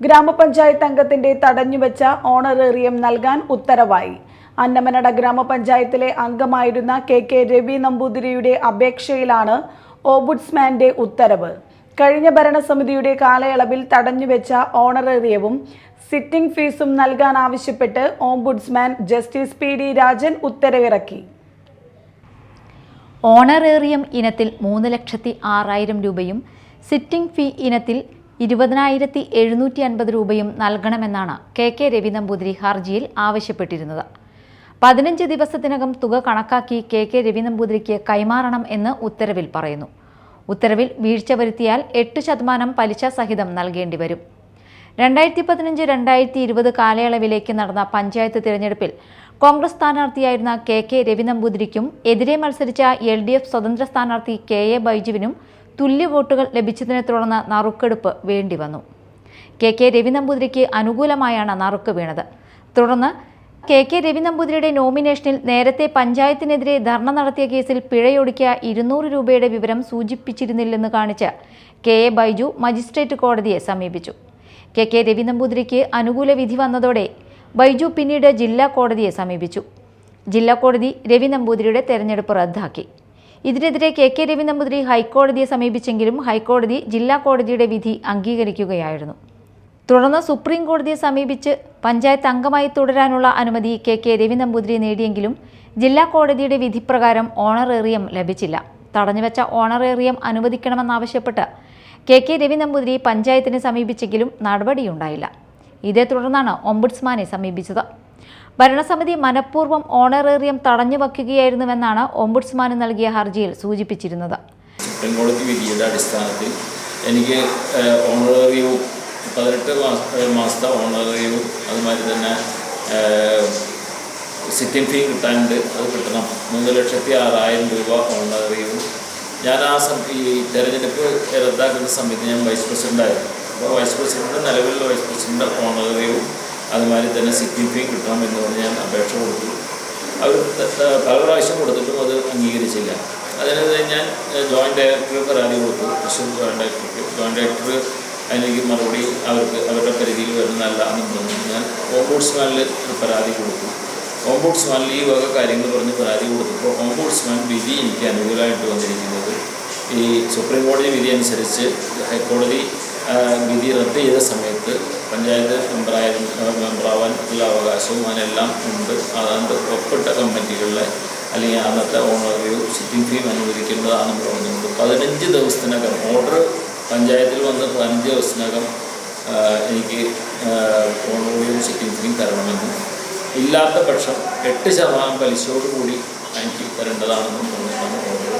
ഗ്രാമപഞ്ചായത്ത് അംഗത്തിന്റെ തടഞ്ഞുവെച്ച ഓണറേറിയം നൽകാൻ ഉത്തരവായി. അന്നമനട ഗ്രാമപഞ്ചായത്തിലെ അംഗമായിരുന്ന കെ കെ രവി നമ്പൂതിരിയുടെ അപേക്ഷയിലാണ് ഓബുഡ്സ്മാന്റെ ഉത്തരവ്. കഴിഞ്ഞ ഭരണസമിതിയുടെ കാലയളവിൽ തടഞ്ഞുവെച്ച ഓണറേറിയവും സിറ്റിംഗ് ഫീസും നൽകാൻ ആവശ്യപ്പെട്ട് ombudsman justice P D Rajan ഉത്തരവിറക്കി. ഓണറേറിയം ഇനത്തിൽ മൂന്ന് ലക്ഷത്തി ആറായിരം രൂപയും സിറ്റിംഗ് ഫീ ഇനത്തിൽ ഇരുപതിനായിരത്തി എഴുന്നൂറ്റി അൻപത് രൂപയും നൽകണമെന്നാണ് കെ കെ രവി നമ്പൂതിരി ഹർജിയിൽ ആവശ്യപ്പെട്ടിരുന്നത്. പതിനഞ്ച് ദിവസത്തിനകം തുക കണക്കാക്കി കെ കെ രവി നമ്പൂതിരിക്ക് കൈമാറണം എന്ന് ഉത്തരവിൽ പറയുന്നു. ഉത്തരവിൽ വീഴ്ച വരുത്തിയാൽ എട്ട് ശതമാനം പലിശ സഹിതം നൽകേണ്ടി വരും. രണ്ടായിരത്തി പതിനഞ്ച് രണ്ടായിരത്തി ഇരുപത് കാലയളവിലേക്ക് നടന്ന പഞ്ചായത്ത് തിരഞ്ഞെടുപ്പിൽ കോൺഗ്രസ് സ്ഥാനാർത്ഥിയായിരുന്ന കെ കെ രവി നമ്പൂതിരിക്കും എതിരെ മത്സരിച്ച എൽ ഡി എഫ് സ്വതന്ത്ര സ്ഥാനാർത്ഥി കെ എ ബൈജുവിനും തുല്യ വോട്ടുകൾ ലഭിച്ചതിനെ തുടർന്ന് നറുക്കെടുപ്പ് വേണ്ടിവന്നു കെ കെ രവി നമ്പൂതിരിക്ക് അനുകൂലമായാണ് നറുക്ക് വീണത്. തുടർന്ന് കെ കെ രവി നമ്പൂതിരിയുടെ നോമിനേഷനിൽ നേരത്തെ പഞ്ചായത്തിനെതിരെ ധർണ നടത്തിയ കേസിൽ പിഴയൊടുക്കിയ ഇരുന്നൂറ് രൂപയുടെ വിവരം സൂചിപ്പിച്ചിരുന്നില്ലെന്ന് കാണിച്ച് കെ എ ബൈജു മജിസ്ട്രേറ്റ് കോടതിയെ സമീപിച്ചു. കെ കെ രവി നമ്പൂതിരിക്ക് അനുകൂല വിധി വന്നതോടെ ബൈജു പിന്നീട് ജില്ലാ കോടതിയെ സമീപിച്ചു. ജില്ലാ കോടതി രവി നമ്പൂതിരിയുടെ തെരഞ്ഞെടുപ്പ് റദ്ദാക്കി. ഇതിനെതിരെ കെ കെ രവി നമ്പൂതിരി ഹൈക്കോടതിയെ സമീപിച്ചെങ്കിലും ഹൈക്കോടതി ജില്ലാ കോടതിയുടെ വിധി അംഗീകരിക്കുകയായിരുന്നു. തുടർന്ന് സുപ്രീം കോടതിയെ സമീപിച്ച് പഞ്ചായത്ത് അംഗമായി തുടരാനുള്ള അനുമതി കെ കെ രവി നമ്പൂതിരി നേടിയെങ്കിലും ജില്ലാ കോടതിയുടെ വിധിപ്രകാരം ഓണറേറിയം ലഭിച്ചില്ല. തടഞ്ഞുവെച്ച ഓണറേറിയം അനുവദിക്കണമെന്നാവശ്യപ്പെട്ട് കെ കെ രവി നമ്പൂതിരി പഞ്ചായത്തിനെ സമീപിച്ചെങ്കിലും നടപടിയുണ്ടായില്ല. ഇതേ തുടർന്നാണ് ഒംബുഡ്സ്മാനെ സമീപിച്ചത്. ഭരണസമിതി മനഃപൂർവം ഓണറേറിയം തടഞ്ഞു വയ്ക്കുകയായിരുന്നുവെന്നാണ് ഓംബുഡ്സ്മാന് നൽകിയ ഹർജിയിൽ സൂചിപ്പിച്ചിരുന്നത്. സുപ്രീം വിധിയുടെ അടിസ്ഥാനത്തിൽ എനിക്ക് ഓണറേറിയവും പതിനെട്ട് മാസ മാസത്തെ ഓണറേറിയവും അതുമാതിരി തന്നെ സിറ്റിംഗ് ഫീ കിട്ടാനുണ്ട്. അത് കിട്ടണം. മൂന്ന് ലക്ഷത്തി ആറായിരം രൂപ ഓണറേറിയവും. ഞാൻ ആ സം ഈ തെരഞ്ഞെടുപ്പ് റദ്ദാക്കുന്ന സമയത്ത് ഞാൻ വൈസ് പ്രസിഡന്റായിരുന്നു അപ്പോൾ വൈസ് പ്രസിഡന്റ് നിലവിലുള്ള വൈസ് പ്രസിഡന്റ് ഓണറേറിയവും അതുമാതിരി തന്നെ സിറ്റിംഗ് കിട്ടണമെന്ന് പറഞ്ഞ് ഞാൻ അപേക്ഷ കൊടുത്തു. അവർ പല പ്രാവശ്യം കൊടുത്തിട്ടും അത് അംഗീകരിച്ചില്ല. അതിന് ഞാൻ ജോയിന്റ് ഡയറക്ടർ പരാതി കൊടുത്തു. തൃശ്ശൂർ ജോയിന്റ് ഡയറക്ടർക്ക് ജോയിന്റ് ഡയറക്ടർ അതിലേക്ക് മറുപടി അവർക്ക് അവരുടെ പരിധിയിൽ വരുന്നതല്ല എന്ന് തോന്നുന്നു ഞാൻ ഓംബുഡ്സ്മാനിൽ പരാതി കൊടുത്തു. ഓംബുഡ്സ്മാനിൽ ഈ വക കാര്യങ്ങൾ പറഞ്ഞ് പരാതി കൊടുത്തപ്പോൾ ഓംബുഡ്സ്മാൻ വിധി എനിക്ക് അനുകൂലമായിട്ട് വന്നിരിക്കുന്നത് ഈ സുപ്രീം കോടതി വിധി അനുസരിച്ച് ഹൈക്കോടതി വിധി റദ്ദ് ചെയ്ത സമയത്ത് പഞ്ചായത്ത് മെമ്പറായാലും മെമ്പറാവാൻ ഉള്ള അവകാശവും അതിനെല്ലാം ഉണ്ട്. അതാണ്ട് ഒപ്പിട്ട കമ്മിറ്റികളിലെ അല്ലെങ്കിൽ അന്നത്തെ ഓണറിയോ സിറ്റിംഗ് ഫീം അനുവദിക്കേണ്ടതാണെന്ന് പറഞ്ഞുകൊണ്ട് പതിനഞ്ച് ദിവസത്തിനകം ഓർഡർ പഞ്ചായത്തിൽ വന്ന് പതിനഞ്ച് ദിവസത്തിനകം എനിക്ക് ഓണറിയോ സിറ്റിംഗ് ഫീം തരണമെന്നും. ഇല്ലാത്ത പക്ഷം എട്ട് ശതമാനം പലിശയോടുകൂടി എനിക്ക് തരേണ്ടതാണെന്നും പറഞ്ഞിട്ടാണ് ഓർഡർ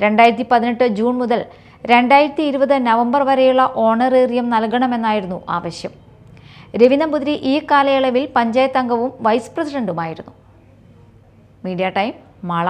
രണ്ടായിരത്തി പതിനെട്ട് ജൂൺ മുതൽ രണ്ടായിരത്തി ഇരുപത് നവംബർ വരെയുള്ള ഓണറേറിയം നൽകണമെന്നായിരുന്നു ആവശ്യം. രവി നമ്പൂതിരി ഈ കാലയളവിൽ പഞ്ചായത്ത് അംഗവും വൈസ് പ്രസിഡന്റുമായിരുന്നു. Media time Mala.